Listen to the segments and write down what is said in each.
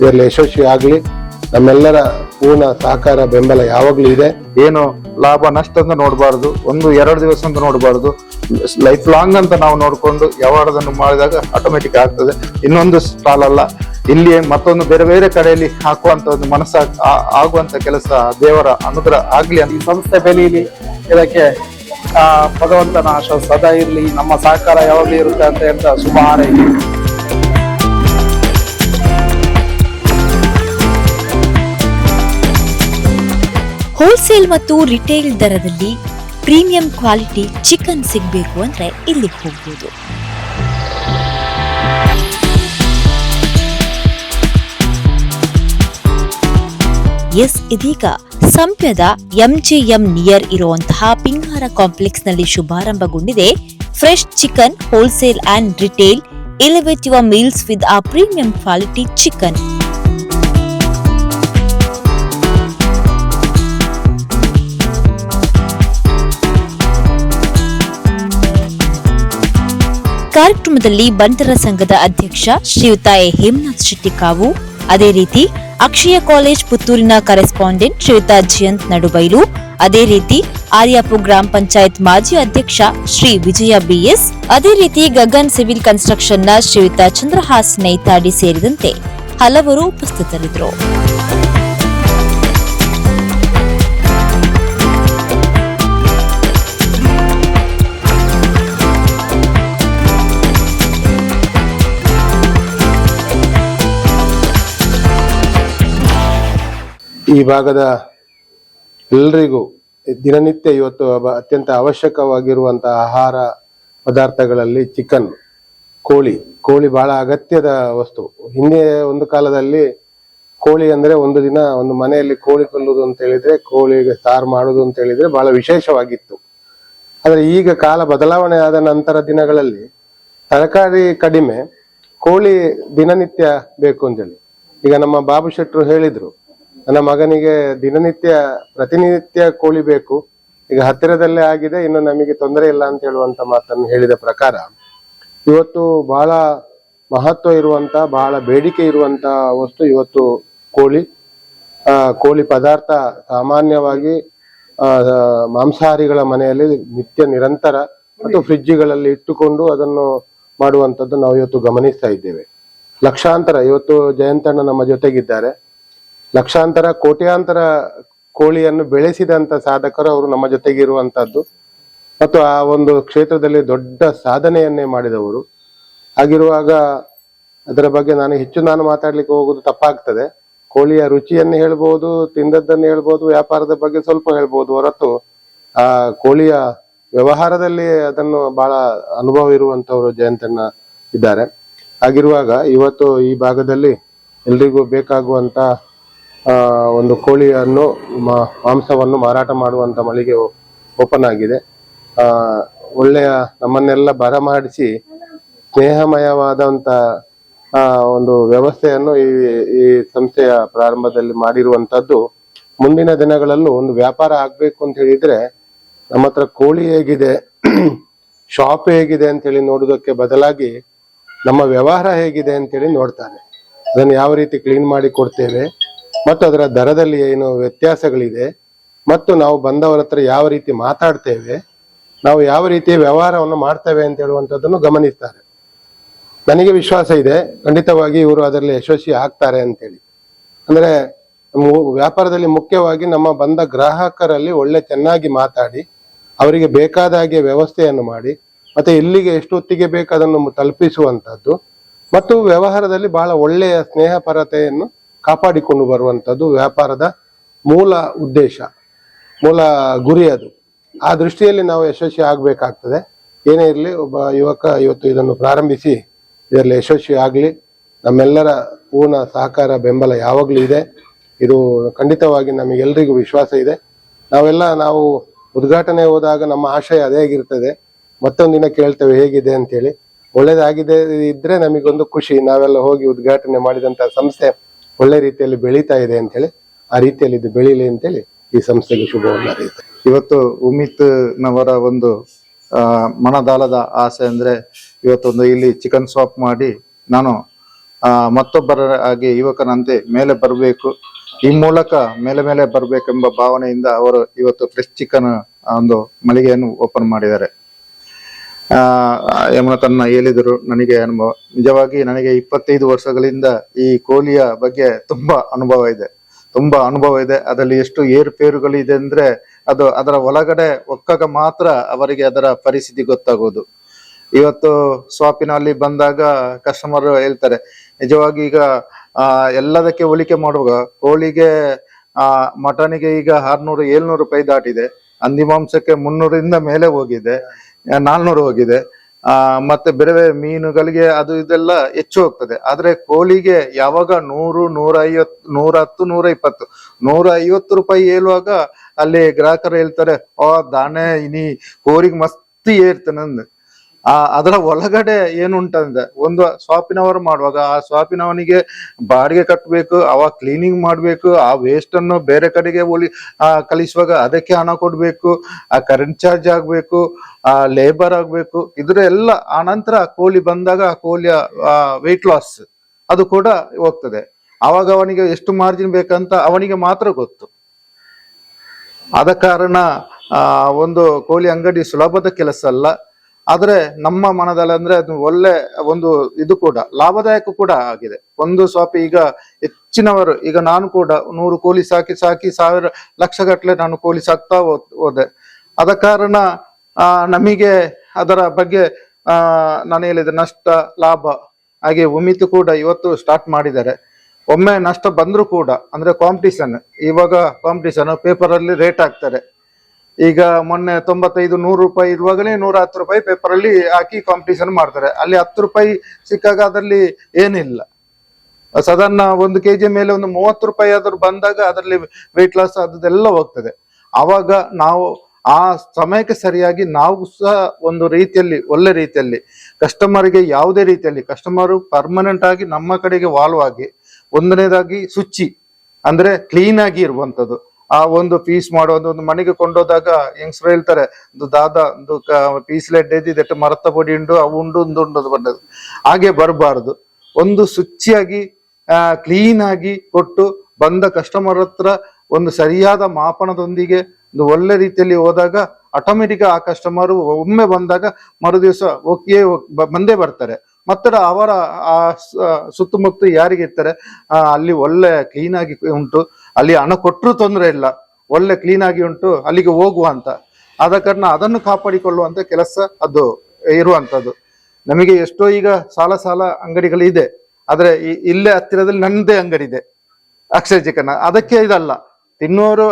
ಇದರಲ್ಲಿ ಯಶಸ್ವಿ ಆಗಲಿ. ನಮ್ಮೆಲ್ಲರ ಪೂರ್ಣ ಸಹಕಾರ ಬೆಂಬಲ ಯಾವಾಗ್ಲೂ ಇದೆ. ಏನು ಲಾಭ ನಷ್ಟ ಅಂತ ನೋಡಬಾರ್ದು. ಒಂದು ಎರಡು ದಿವಸ ಅಂತ ನೋಡಬಾರ್ದು. ಲೈಫ್ ಲಾಂಗ್ ಅಂತ ನಾವು ನೋಡಿಕೊಂಡು ಯಾವಾಗದನ್ನು ಮಾಡಿದಾಗ ಆಟೋಮೆಟಿಕ್ ಆಗ್ತದೆ. ಇನ್ನೊಂದು ಸ್ಟಾಲ್ ಅಲ್ಲ. ಇಲ್ಲಿ ಮತ್ತೊಂದು ಬೇರೆ ಬೇರೆ ಕಡೆಯಲ್ಲಿ ಹಾಕುವಂತ ಒಂದು ಮನಸ್ಸು ಆ- ಆಗುವಂತ ಕೆಲಸ ದೇವರ ಅನುಗ್ರಹ ಆಗ್ಲಿ ಅಂತ. ಈ ಸಂಸ್ಥೆ ಬೆಳೀಲಿ ಇದಕ್ಕೆ ಆ, ಭಗವಂತನ ಆಶ ಸದಾ ಇರಲಿ. ನಮ್ಮ ಸಹಕಾರ ಯಾವಾಗಲೂ ಇರುತ್ತೆ ಅಂತ ಹೇಳ್ತಾ ಶುಭ ಹಾರೈಕೆ. ಹೋಲ್ಸೇಲ್ ಮತ್ತು ರಿಟೇಲ್ ದರದಲ್ಲಿ ಪ್ರೀಮಿಯಂ ಕ್ವಾಲಿಟಿ ಚಿಕನ್ ಸಿಗಬೇಕು ಅಂದ್ರೆ ಇಲ್ಲಿಗೆ ಹೋಗ್ಬೋದು. ಎಸ್, ಇದೀಗ ಸಂಪ್ಯದ ಎಂಜೆಎಂ ನಿಯರ್ ಇರುವಂತಹ ಪಿಂಗಾರ ಕಾಂಪ್ಲೆಕ್ಸ್ನಲ್ಲಿ ಶುಭಾರಂಭಗೊಂಡಿದೆ. Fresh chicken wholesale and retail ಎಲಿವೇಟಿವ್ meals with a premium quality chicken ಕಾರ್ಯಕ್ರಮದಲ್ಲಿ ಬಂಟರ ಸಂಘದ ಅಧ್ಯಕ್ಷ ಶ್ರೀಯುತ ಎ. ಹೇಮನಾಥ್ ಶೆಟ್ಟಿಕಾವು ಅದೇ ರೀತಿ ಅಕ್ಷಯ ಕಾಲೇಜ್ ಪುತ್ತೂರಿನ ಕರೆಸ್ಪಾಂಡೆಂಟ್ ಶ್ರೀಯುತ ಜಯಂತ್ ನಡುಬೈಲು. ಅದೇ ರೀತಿ ಆರ್ಯಾಪು ಗ್ರಾಮ ಪಂಚಾಯತ್ ಮಾಜಿ ಅಧ್ಯಕ್ಷ ಶ್ರೀ ವಿಜಯ ಬಿಎಸ್ ಅದೇ ರೀತಿ ಗಗನ್ ಸಿವಿಲ್ ಕನ್ಸ್ಟ್ರಕ್ಷನ್ನ ಶ್ರೀಯುತ ಚಂದ್ರಹಾಸ್ ನೈತಾಡಿ ಸೇರಿದಂತೆ ಹಲವರು ಉಪಸ್ಥಿತರಿದ್ದರು. ಈ ಭಾಗದ ಎಲ್ರಿಗೂ ದಿನನಿತ್ಯ ಇವತ್ತು ಅತ್ಯಂತ ಅವಶ್ಯಕವಾಗಿರುವಂತಹ ಆಹಾರ ಪದಾರ್ಥಗಳಲ್ಲಿ ಚಿಕನ್, ಕೋಳಿ. ಕೋಳಿ ಬಹಳ ಅಗತ್ಯದ ವಸ್ತು. ಹಿಂದೆ ಒಂದು ಕಾಲದಲ್ಲಿ ಕೋಳಿ ಅಂದ್ರೆ ಒಂದು ದಿನ ಒಂದು ಮನೆಯಲ್ಲಿ ಕೋಳಿ ಕೊಲ್ಲುವುದು ಅಂತ ಹೇಳಿದ್ರೆ ಕೋಳಿಗೆ ಸಾರು ಮಾಡುದು ಅಂತ ಹೇಳಿದ್ರೆ ಬಹಳ ವಿಶೇಷವಾಗಿತ್ತು. ಆದ್ರೆ ಈಗ ಕಾಲ ಬದಲಾವಣೆ ಆದ ನಂತರ ದಿನಗಳಲ್ಲಿ ತರಕಾರಿ ಕಡಿಮೆ, ಕೋಳಿ ದಿನನಿತ್ಯ ಬೇಕು ಅಂತೇಳಿ ಈಗ ನಮ್ಮ ಬಾಬು ಶೆಟ್ರು ಹೇಳಿದ್ರು ನನ್ನ ಮಗನಿಗೆ ದಿನನಿತ್ಯ, ಪ್ರತಿನಿತ್ಯ ಕೋಳಿ ಬೇಕು. ಈಗ ಹತ್ತಿರದಲ್ಲೇ ಆಗಿದೆ, ಇನ್ನು ನಮಗೆ ತೊಂದರೆ ಇಲ್ಲ ಅಂತ ಹೇಳುವಂತ ಮಾತನ್ನು ಹೇಳಿದ ಪ್ರಕಾರ, ಇವತ್ತು ಬಹಳ ಮಹತ್ವ ಇರುವಂತ, ಬಹಳ ಬೇಡಿಕೆ ಇರುವಂತ ವಸ್ತು ಇವತ್ತು ಕೋಳಿ. ಕೋಳಿ ಪದಾರ್ಥ ಸಾಮಾನ್ಯವಾಗಿ ಮಾಂಸಾಹಾರಿಗಳ ಮನೆಯಲ್ಲಿ ನಿತ್ಯ ನಿರಂತರ ಮತ್ತು ಫ್ರಿಡ್ಜ್ಗಳಲ್ಲಿ ಇಟ್ಟುಕೊಂಡು ಅದನ್ನು ಮಾಡುವಂತದ್ದು ನಾವು ಇವತ್ತು ಗಮನಿಸ್ತಾ ಇದ್ದೇವೆ. ಲಕ್ಷಾಂತರ, ಇವತ್ತು ಜಯಂತಣ್ಣ ನಮ್ಮ ಜೊತೆಗಿದ್ದಾರೆ. ಲಕ್ಷಾಂತರ, ಕೋಟ್ಯಾಂತರ ಕೋಳಿಯನ್ನು ಬೆಳೆಸಿದಂತ ಸಾಧಕರು ಅವರು ನಮ್ಮ ಜೊತೆಗಿರುವಂತದ್ದು ಮತ್ತು ಆ ಒಂದು ಕ್ಷೇತ್ರದಲ್ಲಿ ದೊಡ್ಡ ಸಾಧನೆಯನ್ನೇ ಮಾಡಿದವರು. ಹಾಗಿರುವಾಗ ಅದರ ಬಗ್ಗೆ ನಾನು ಹೆಚ್ಚು ನಾನು ಮಾತಾಡ್ಲಿಕ್ಕೆ ಹೋಗುದು ತಪ್ಪಾಗ್ತದೆ. ಕೋಳಿಯ ರುಚಿಯನ್ನು ಹೇಳ್ಬೋದು, ತಿಂದದ್ದನ್ನು ಹೇಳ್ಬೋದು, ವ್ಯಾಪಾರದ ಬಗ್ಗೆ ಸ್ವಲ್ಪ ಹೇಳ್ಬೋದು ಹೊರತು, ಆ ಕೋಳಿಯ ವ್ಯವಹಾರದಲ್ಲಿ ಅದನ್ನು ಬಹಳ ಅನುಭವ ಇರುವಂತವರು ಜಯಂತಣ್ಣ ಇದ್ದಾರೆ. ಹಾಗಿರುವಾಗ ಇವತ್ತು ಈ ಭಾಗದಲ್ಲಿ ಎಲ್ರಿಗೂ ಬೇಕಾಗುವಂತ ಒಂದು ಕೋಳಿಯನ್ನು ಮಾಂಸವನ್ನು ಮಾರಾಟ ಮಾಡುವಂತ ಮಳಿಗೆ ಓಪನ್ ಆಗಿದೆ. ಒಳ್ಳೆಯ ನಮ್ಮನ್ನೆಲ್ಲ ಬರಮಾಡಿಸಿ ಸ್ನೇಹಮಯವಾದಂತ ಒಂದು ವ್ಯವಸ್ಥೆಯನ್ನು ಈ ಈ ಸಂಸ್ಥೆಯ ಪ್ರಾರಂಭದಲ್ಲಿ ಮಾಡಿರುವಂತದ್ದು. ಮುಂದಿನ ದಿನಗಳಲ್ಲೂ ಒಂದು ವ್ಯಾಪಾರ ಆಗ್ಬೇಕು ಅಂತ ಹೇಳಿದ್ರೆ ನಮ್ಮ ಹತ್ರ ಕೋಳಿ ಹೇಗಿದೆ, ಶಾಪ್ ಹೇಗಿದೆ ಅಂತ ಹೇಳಿ ನೋಡುವುದಕ್ಕೆ ಬದಲಾಗಿ ನಮ್ಮ ವ್ಯವಹಾರ ಹೇಗಿದೆ ಅಂತೇಳಿ ನೋಡ್ತಾರೆ. ಅದನ್ನು ಯಾವ ರೀತಿ ಕ್ಲೀನ್ ಮಾಡಿ ಕೊಡ್ತೇವೆ ಮತ್ತು ಅದರ ದರದಲ್ಲಿ ಏನು ವ್ಯತ್ಯಾಸಗಳಿದೆ. ಮತ್ತು ನಾವು ಬಂದವರ ಹತ್ರ ಯಾವ ರೀತಿ ಮಾತಾಡ್ತೇವೆ, ನಾವು ಯಾವ ರೀತಿ ವ್ಯವಹಾರವನ್ನು ಮಾಡ್ತೇವೆ ಅಂತ ಹೇಳುವಂಥದ್ದನ್ನು ಗಮನಿಸ್ತಾರೆ. ನನಗೆ ವಿಶ್ವಾಸ ಇದೆ, ಖಂಡಿತವಾಗಿ ಇವರು ಅದರಲ್ಲಿ ಯಶಸ್ವಿ ಆಗ್ತಾರೆ ಅಂತೇಳಿ. ಅಂದರೆ ವ್ಯಾಪಾರದಲ್ಲಿ ಮುಖ್ಯವಾಗಿ ನಮ್ಮ ಬಂದ ಗ್ರಾಹಕರಲ್ಲಿ ಒಳ್ಳೆ ಚೆನ್ನಾಗಿ ಮಾತಾಡಿ, ಅವರಿಗೆ ಬೇಕಾದ ಹಾಗೆ ವ್ಯವಸ್ಥೆಯನ್ನು ಮಾಡಿ, ಮತ್ತು ಇಲ್ಲಿಗೆ ಎಷ್ಟು ಹೊತ್ತಿಗೆ ಬೇಕು ಅದನ್ನು ತಲುಪಿಸುವಂಥದ್ದು, ಮತ್ತು ವ್ಯವಹಾರದಲ್ಲಿ ಬಹಳ ಒಳ್ಳೆಯ ಸ್ನೇಹಪರತೆಯನ್ನು ಕಾಪಾಡಿಕೊಂಡು ಬರುವಂಥದ್ದು ವ್ಯಾಪಾರದ ಮೂಲ ಉದ್ದೇಶ, ಮೂಲ ಗುರಿ ಅದು. ಆ ದೃಷ್ಟಿಯಲ್ಲಿ ನಾವು ಯಶಸ್ವಿ ಆಗಬೇಕಾಗ್ತದೆ. ಏನೇ ಇರಲಿ ಒಬ್ಬ ಯುವಕ ಇವತ್ತು ಇದನ್ನು ಪ್ರಾರಂಭಿಸಿ, ಇದರಲ್ಲಿ ಯಶಸ್ವಿ ಆಗಲಿ. ನಮ್ಮೆಲ್ಲರ ಪೂರ್ಣ ಸಹಕಾರ, ಬೆಂಬಲ ಯಾವಾಗಲೂ ಇದೆ. ಇದು ಖಂಡಿತವಾಗಿ ನಮಗೆಲ್ಲರಿಗೂ ವಿಶ್ವಾಸ ಇದೆ. ನಾವೆಲ್ಲ ನಾವು ಉದ್ಘಾಟನೆ ಹೋದಾಗ ನಮ್ಮ ಆಶಯ ಅದೇ ಆಗಿರ್ತದೆ. ಮತ್ತೊಂದಿನ ಕೇಳ್ತೇವೆ ಹೇಗಿದೆ ಅಂತೇಳಿ ಒಳ್ಳೇದಾಗಿದೆ ಇದ್ರೆ ನಮಗೊಂದು ಖುಷಿ. ನಾವೆಲ್ಲ ಹೋಗಿ ಉದ್ಘಾಟನೆ ಮಾಡಿದಂತ ಸಂಸ್ಥೆ ಒಳ್ಳೆ ರೀತಿಯಲ್ಲಿ ಬೆಳೀತಾ ಇದೆ ಅಂತೇಳಿ ಆ ರೀತಿಯಲ್ಲಿ ಇದು ಬೆಳೀಲಿ ಅಂತೇಳಿ ಈ ಸಂಸ್ಥೆಗೆ ಶುಭವನ್ನು ಅರಿಯುತ್ತೆ ಇವತ್ತು ಉಮಿತ್ ನವರ ಒಂದು ಮನದಾಲದ ಆಸೆ ಅಂದ್ರೆ ಇವತ್ತೊಂದು ಇಲ್ಲಿ ಚಿಕನ್ ಶಾಪ್ ಮಾಡಿ ನಾನು ಮತ್ತೊಬ್ಬರಾಗಿ ಯುವಕನಂತೆ ಮೇಲೆ ಬರಬೇಕು, ಈ ಮೂಲಕ ಮೇಲೆ ಮೇಲೆ ಬರಬೇಕೆಂಬ ಭಾವನೆಯಿಂದ ಅವರು ಇವತ್ತು ಫ್ರೆಶ್ ಚಿಕನ್ ಒಂದು ಮಳಿಗೆಯನ್ನು ಓಪನ್ ಮಾಡಿದ್ದಾರೆ. ಆ ಯಮುನ ತನ್ನ ಹೇಳಿದರು ನನಗೆ ಅನುಭವ, ನಿಜವಾಗಿ ನನಗೆ ಇಪ್ಪತ್ತೈದು ವರ್ಷಗಳಿಂದ ಈ ಕೋಲಿಯ ಬಗ್ಗೆ ತುಂಬಾ ಅನುಭವ ಇದೆ. ತುಂಬಾ ಅನುಭವ ಇದೆ. ಅದರಲ್ಲಿ ಎಷ್ಟು ಏರುಪೇರುಗಳಿದೆ ಅಂದ್ರೆ ಅದು ಅದರ ಒಳಗಡೆ ಒಕ್ಕಾಗ ಮಾತ್ರ ಅವರಿಗೆ ಅದರ ಪರಿಸ್ಥಿತಿ ಗೊತ್ತಾಗೋದು. ಇವತ್ತು ಸ್ವಾಪಿನಲ್ಲಿ ಬಂದಾಗ ಕಸ್ಟಮರ್ ಹೇಳ್ತಾರೆ, ನಿಜವಾಗಿ ಈಗ ಎಲ್ಲದಕ್ಕೆ ಹೋಲಿಕೆ ಮಾಡುವಾಗ ಕೋಳಿಗೆ, ಆ, ಮಟನಿಗೆ ಈಗ ಆರ್ನೂರು, ಏಳ್ನೂರು ರೂಪಾಯಿ ದಾಟಿದೆ. ಹಂದಿ ಮಾಂಸಕ್ಕೆ ಮುನ್ನೂರಿಂದ ಮೇಲೆ ಹೋಗಿದೆ. ನಾಲ್ನೂರು ಹೋಗಿದೆ. ಮತ್ತೆ ಬೇರೆ ಬೇರೆ ಮೀನುಗಳಿಗೆ ಅದು ಇದೆಲ್ಲ ಹೆಚ್ಚು ಹೋಗ್ತದೆ. ಆದ್ರೆ ಕೋಳಿಗೆ ಯಾವಾಗ ನೂರು ನೂರ ಐವತ್ ನೂರ ಹತ್ತು ನೂರ ಇಪ್ಪತ್ತು ನೂರ ಐವತ್ತು ರೂಪಾಯಿ ಹೇಳುವಾಗ ಅಲ್ಲಿ ಗ್ರಾಹಕರು ಹೇಳ್ತಾರೆ ಓ ದಾನೆ ಇನಿ, ಕೋರಿಗೆ ಮಸ್ತ್ ಏರ್ತನಂದ್ ಆ, ಅದರ ಒಳಗಡೆ ಏನುಂಟಂದ್ರೆ, ಒಂದು ಸ್ವಾಪಿನವರು ಮಾಡುವಾಗ ಆ ಸ್ವಾಪಿನವನಿಗೆ ಬಾಡಿಗೆ ಕಟ್ಟಬೇಕು ಅವ ಕ್ಲೀನಿಂಗ್ ಮಾಡಬೇಕು, ಆ ವೇಸ್ಟ್ ಅನ್ನು ಬೇರೆ ಕಡೆಗೆ ಒಲಿ ಕಲಿಸುವಾಗ ಅದಕ್ಕೆ ಹಣ ಕೊಡಬೇಕು, ಆ ಕರೆಂಟ್ ಚಾರ್ಜ್ ಆಗ್ಬೇಕು, ಆ ಲೇಬರ್ ಆಗಬೇಕು, ಇದರ ಎಲ್ಲ, ಆ ನಂತರ ಕೋಳಿ ಬಂದಾಗ ಆ ಕೋಳಿಯ ವೆಯ್ಟ್ ಲಾಸ್ ಅದು ಕೂಡ ಹೋಗ್ತದೆ. ಅವಾಗ ಅವನಿಗೆ ಎಷ್ಟು ಮಾರ್ಜಿನ್ ಬೇಕಂತ ಅವನಿಗೆ ಮಾತ್ರ ಗೊತ್ತು. ಆದ ಕಾರಣ ಒಂದು ಕೋಳಿ ಅಂಗಡಿ ಸುಲಭದ ಕೆಲಸ ಅಲ್ಲ. ಆದ್ರೆ ನಮ್ಮ ಮನದಲ್ಲಿ ಅಂದ್ರೆ ಅದು ಒಳ್ಳೆ ಒಂದು ಇದು ಕೂಡ, ಲಾಭದಾಯಕ ಕೂಡ ಆಗಿದೆ. ಒಂದು ಸ್ವಾಪಿ ಈಗ ಹೆಚ್ಚಿನವರು, ಈಗ ನಾನು ಕೂಡ ನೂರು ಕೋಲಿ ಸಾಕಿ ಸಾಕಿ ಸಾವಿರ ಲಕ್ಷ ಗಟ್ಟಲೆ ನಾನು ಕೋಲಿ ಸಾಕ್ತಾ ಹೋದೆ. ಆದ ಕಾರಣ ನಮಗೆ ಅದರ ಬಗ್ಗೆ ನಾನು ಹೇಳಿದೆ ನಷ್ಟ, ಲಾಭ, ಹಾಗೆ ಉಮಿತು ಕೂಡ ಇವತ್ತು ಸ್ಟಾರ್ಟ್ ಮಾಡಿದ್ದಾರೆ. ಒಮ್ಮೆ ನಷ್ಟ ಬಂದರೂ ಕೂಡ, ಅಂದ್ರೆ ಕಾಂಪಿಟಿಷನ್ ಇವಾಗ ಕಾಂಪಿಟೇಷನ್ ಪೇಪರ್ ಅಲ್ಲಿ ರೇಟ್ ಹಾಕ್ತಾರೆ. ಈಗ ಮೊನ್ನೆ ತೊಂಬತ್ತೈದು ನೂರು ರೂಪಾಯಿ ಇರುವಾಗಲೇ ನೂರ ಹತ್ತು ರೂಪಾಯಿ ಪೇಪರ್ ಅಲ್ಲಿ ಹಾಕಿ ಕಾಂಪಿಟೇಷನ್ ಮಾಡ್ತಾರೆ. ಅಲ್ಲಿ ಹತ್ತು ರೂಪಾಯಿ ಸಿಕ್ಕಾಗ ಅದರಲ್ಲಿ ಏನಿಲ್ಲ. ಸದನ್ನ ಒಂದು ಕೆಜಿ ಮೇಲೆ ಒಂದು ಮೂವತ್ತು ರೂಪಾಯಿ ಆದ್ರೂ ಬಂದಾಗ ಅದರಲ್ಲಿ ವೆಯ್ಟ್ ಲಾಸ್ ಅದೆಲ್ಲ ಹೋಗ್ತದೆ. ಆವಾಗ ನಾವು ಆ ಸಮಯಕ್ಕೆ ಸರಿಯಾಗಿ ನಾವು ಸಹ ಒಂದು ರೀತಿಯಲ್ಲಿ, ಒಳ್ಳೆ ರೀತಿಯಲ್ಲಿ ಕಸ್ಟಮರ್ಗೆ ಯಾವುದೇ ರೀತಿಯಲ್ಲಿ ಕಸ್ಟಮರ್ ಪರ್ಮನೆಂಟ್ ಆಗಿ ನಮ್ಮ ಕಡೆಗೆ ವಾಲ್ವ್ ಆಗಿ, ಒಂದನೇದಾಗಿ ಶುಚಿ, ಅಂದ್ರೆ ಕ್ಲೀನ್ ಆಗಿ ಇರುವಂತದ್ದು. ಆ ಒಂದು ಪೀಸ್ ಮಾಡೋ ಒಂದು ಮನೆಗೆ ಕೊಂಡೋದಾಗ ಹೆಂಗ್ಸರು ಹೇಳ್ತಾರೆ, ಒಂದು ದಾದ, ಒಂದು ಪೀಸ್ ಲೆಡ್ ಎದ್ದಿದೆ ಮರತ ಪೊಡಿ ಉಂಡು, ಅವು ಉಂಡು ಒಂದು ಉಂಡು ಬಂದದ್ದು. ಹಾಗೆ ಬರಬಾರದು. ಒಂದು ಶುಚಿಯಾಗಿ ಕ್ಲೀನ್ ಆಗಿ ಕೊಟ್ಟು ಬಂದ ಕಸ್ಟಮರ್ ಹತ್ರ ಒಂದು ಸರಿಯಾದ ಮಾಪನದೊಂದಿಗೆ, ಒಂದು ಒಳ್ಳೆ ರೀತಿಯಲ್ಲಿ ಹೋದಾಗ ಆಟೋಮೆಟಿಕ್ ಆ ಕಸ್ಟಮರ್ ಒಮ್ಮೆ ಬಂದಾಗ ಮರುದಿವಸ ಓಕೆ ಬಂದೇ ಬರ್ತಾರೆ. ಮತ್ತೆ ಅವರ, ಆ ಸುತ್ತಮುತ್ತ ಯಾರಿಗಿರ್ತಾರೆ ಅಲ್ಲಿ ಒಳ್ಳೆ ಕ್ಲೀನ್ ಆಗಿ ಉಂಟು. ಅಲ್ಲಿ ಹಣ ಕೊಟ್ಟರು ತೊಂದರೆ ಇಲ್ಲ. ಒಳ್ಳೆ ಕ್ಲೀನ್ ಆಗಿ ಉಂಟು, ಅಲ್ಲಿಗೆ ಹೋಗುವ ಅಂತ. ಆದ ಕಾರಣ ಅದನ್ನು ಕಾಪಾಡಿಕೊಳ್ಳುವಂತ ಕೆಲಸ ಅದು, ಇರುವಂತದ್ದು. ನಮಗೆ ಎಷ್ಟೋ ಈಗ ಸಾಲ ಸಾಲ ಅಂಗಡಿಗಳಿದೆ ಆದ್ರೆ ಈ- ಇಲ್ಲೇ ಹತ್ತಿರದಲ್ಲಿ ನನ್ನದೇ ಅಂಗಡಿ ಇದೆ. ಅಕ್ಷಯ ಚಿಕನ್ ಅದಕ್ಕೆ ಇದಲ್ಲ. ತಿನ್ನೋರು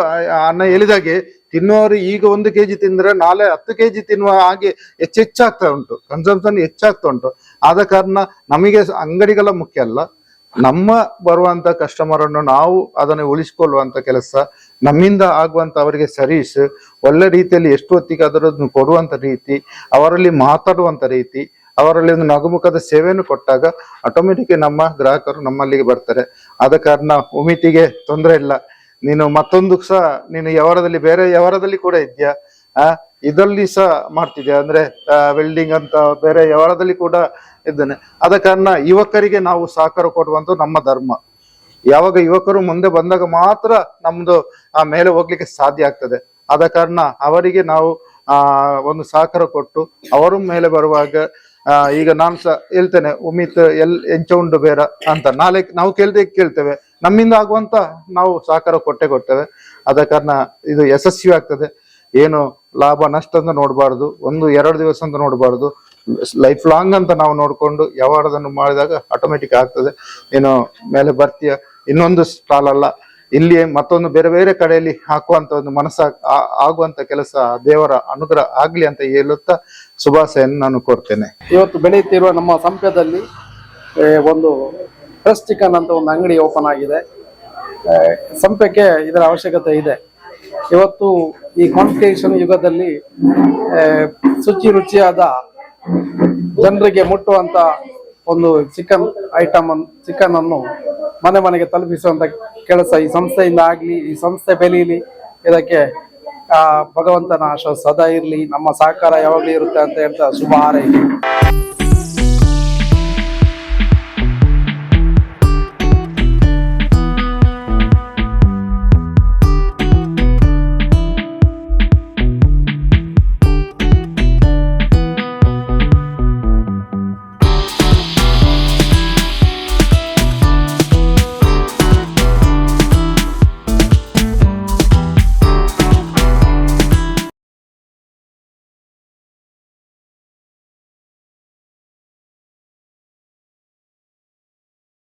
ಅನ್ನ ಹೇಳಿದಾಗೆ ತಿನ್ನೋರು ಈಗ ಒಂದು ಕೆಜಿ ತಿಂದ್ರೆ ನಾಳೆ ಹತ್ತು ಕೆಜಿ ತಿನ್ನುವ ಹಾಗೆ ಹೆಚ್ಚೆಚ್ಚಾಗ್ತಾ ಉಂಟು. ಕನ್ಸಂಪ್ಷನ್ ಹೆಚ್ಚಾಗ್ತಾ ಉಂಟು. ಆದ ಕಾರಣ ನಮಗೆ ಅಂಗಡಿಗಳ ಮುಖ್ಯ ಅಲ್ಲ. ನಮ್ಮ ಬರುವಂತ ಕಸ್ಟಮರ್ ಅನ್ನು ನಾವು ಅದನ್ನು ಉಳಿಸಿಕೊಳ್ಳುವಂತ ಕೆಲಸ, ನಮ್ಮಿಂದ ಆಗುವಂತ ಅವರಿಗೆ ಸರ್ವಿಸ್ ಒಳ್ಳೆ ರೀತಿಯಲ್ಲಿ ಎಷ್ಟು ಹೊತ್ತಿಗೆ ಅದರನ್ನು ಕೊಡುವಂತ ರೀತಿ, ಅವರಲ್ಲಿ ಮಾತಾಡುವಂತ ರೀತಿ, ಅವರಲ್ಲಿ ಒಂದು ನಗುಮುಖದ ಸೇವೆಯನ್ನು ಕೊಟ್ಟಾಗ ಆಟೋಮೆಟಿಕ್ ನಮ್ಮ ಗ್ರಾಹಕರು ನಮ್ಮಲ್ಲಿಗೆ ಬರ್ತಾರೆ. ಆದ ಕಾರಣ ಉಮಿತಿಗೆ ತೊಂದರೆ ಇಲ್ಲ. ನೀನು ಮತ್ತೊಂದು ಸಹ, ನೀನು ಯಾವರದಲ್ಲಿ ಬೇರೆ ಯಾವರದಲ್ಲಿ ಕೂಡ ಇದೆಯಾ ಇದರಲ್ಲಿ ಸಹ ಮಾಡ್ತಿದ್ಯಾ? ಅಂದ್ರೆ ವೆಲ್ಡಿಂಗ್ ಅಂತ ಬೇರೆ ಯಾವರದಲ್ಲಿ ಕೂಡ ಇದ್ದೇನೆ. ಕಾರಣ ಯುವಕರಿಗೆ ನಾವು ಸಹಕಾರ ಕೊಡುವಂತ ನಮ್ಮ ಧರ್ಮ. ಯಾವಾಗ ಯುವಕರು ಮುಂದೆ ಬಂದಾಗ ಮಾತ್ರ ನಮ್ದು, ಆ, ಮೇಲೆ ಹೋಗ್ಲಿಕ್ಕೆ ಸಾಧ್ಯ ಆಗ್ತದೆ. ಆದ ಕಾರಣ ಅವರಿಗೆ ನಾವು, ಆ, ಒಂದು ಸಹಕಾರ ಕೊಟ್ಟು ಅವರು ಮೇಲೆ ಬರುವಾಗ ಈಗ ನಾನು ಸಹ ಹೇಳ್ತೇನೆ, ಉಮಿತ್ ಎಲ್, ಎಂಚ ಉಂಡು ಬೇರ ಅಂತ. ನಾಳೆ ನಾವು ಕೇಳ್ದೆ ಕೇಳ್ತೇವೆ. ನಮ್ಮಿಂದ ಆಗುವಂತ ನಾವು ಸಹಕಾರ ಕೊಟ್ಟೆ ಕೊಡ್ತೇವೆ. ಆದ ಕಾರಣ ಇದು ಯಶಸ್ವಿ ಆಗ್ತದೆ. ಏನು ಲಾಭ ನಷ್ಟ ಅಂತ ನೋಡಬಾರ್ದು. ಒಂದು ಎರಡು ದಿವಸ ಅಂತ ನೋಡಬಾರ್ದು. ಲೈಫ್ ಲಾಂಗ್ ಅಂತ ನಾವು ನೋಡ್ಕೊಂಡು ಯಾವಾರದನ್ನು ಮಾಡಿದಾಗ ಆಟೋಮೆಟಿಕ್ ಆಗ್ತದೆ. ಏನು ಮೇಲೆ ಬರ್ತೀಯ, ಇನ್ನೊಂದು ಸ್ಟಾಲ್ ಅಲ್ಲ ಇಲ್ಲಿ ಮತ್ತೊಂದು ಬೇರೆ ಬೇರೆ ಕಡೆಯಲ್ಲಿ ಹಾಕುವಂತ ಒಂದು ಮನಸ್ಸ ಆಗುವಂತ ಕೆಲಸ ದೇವರ ಅನುಗ್ರಹ ಆಗ್ಲಿ ಅಂತ ಹೇಳುತ್ತಾ ಶುಭಾಶಯನ್ನು ನಾನು ಕೋರ್ತೇನೆ. ಇವತ್ತು ಬೆಳೆಯುತ್ತಿರುವ ನಮ್ಮ ಸಂಪ್ಯದಲ್ಲಿ ಒಂದು ಫ್ರೆಶ್ ಚಿಕನ್ ಅಂತ ಒಂದು ಅಂಗಡಿ ಓಪನ್ ಆಗಿದೆ. ಸಂಪಕ್ಕೆ ಇದರ ಅವಶ್ಯಕತೆ ಇದೆ. ಇವತ್ತು ಈ ಕಾಂಪಿಟೇಷನ್ ಯುಗದಲ್ಲಿ ಶುಚಿ ರುಚಿಯಾದ ಜನರಿಗೆ ಮುಟ್ಟುವಂತ ಒಂದು ಚಿಕನ್ ಐಟಮ್ ಚಿಕನ್ ಅನ್ನು ಮನೆ ಮನೆಗೆ ತಲುಪಿಸುವಂತ ಕೆಲಸ ಈ ಸಂಸ್ಥೆಯಿಂದ ಆಗ್ಲಿ, ಈ ಸಂಸ್ಥೆ ಬೆಲೀಲಿ ಇದಕ್ಕೆ, ಆ, ಭಗವಂತನ ಆಶ ಸದಾ ಇರಲಿ. ನಮ್ಮ ಸಹಕಾರ ಯಾವಾಗಲೂ ಇರುತ್ತೆ ಅಂತ ಹೇಳ್ತಾ ಶುಭ ಹಾರೈಕೆ.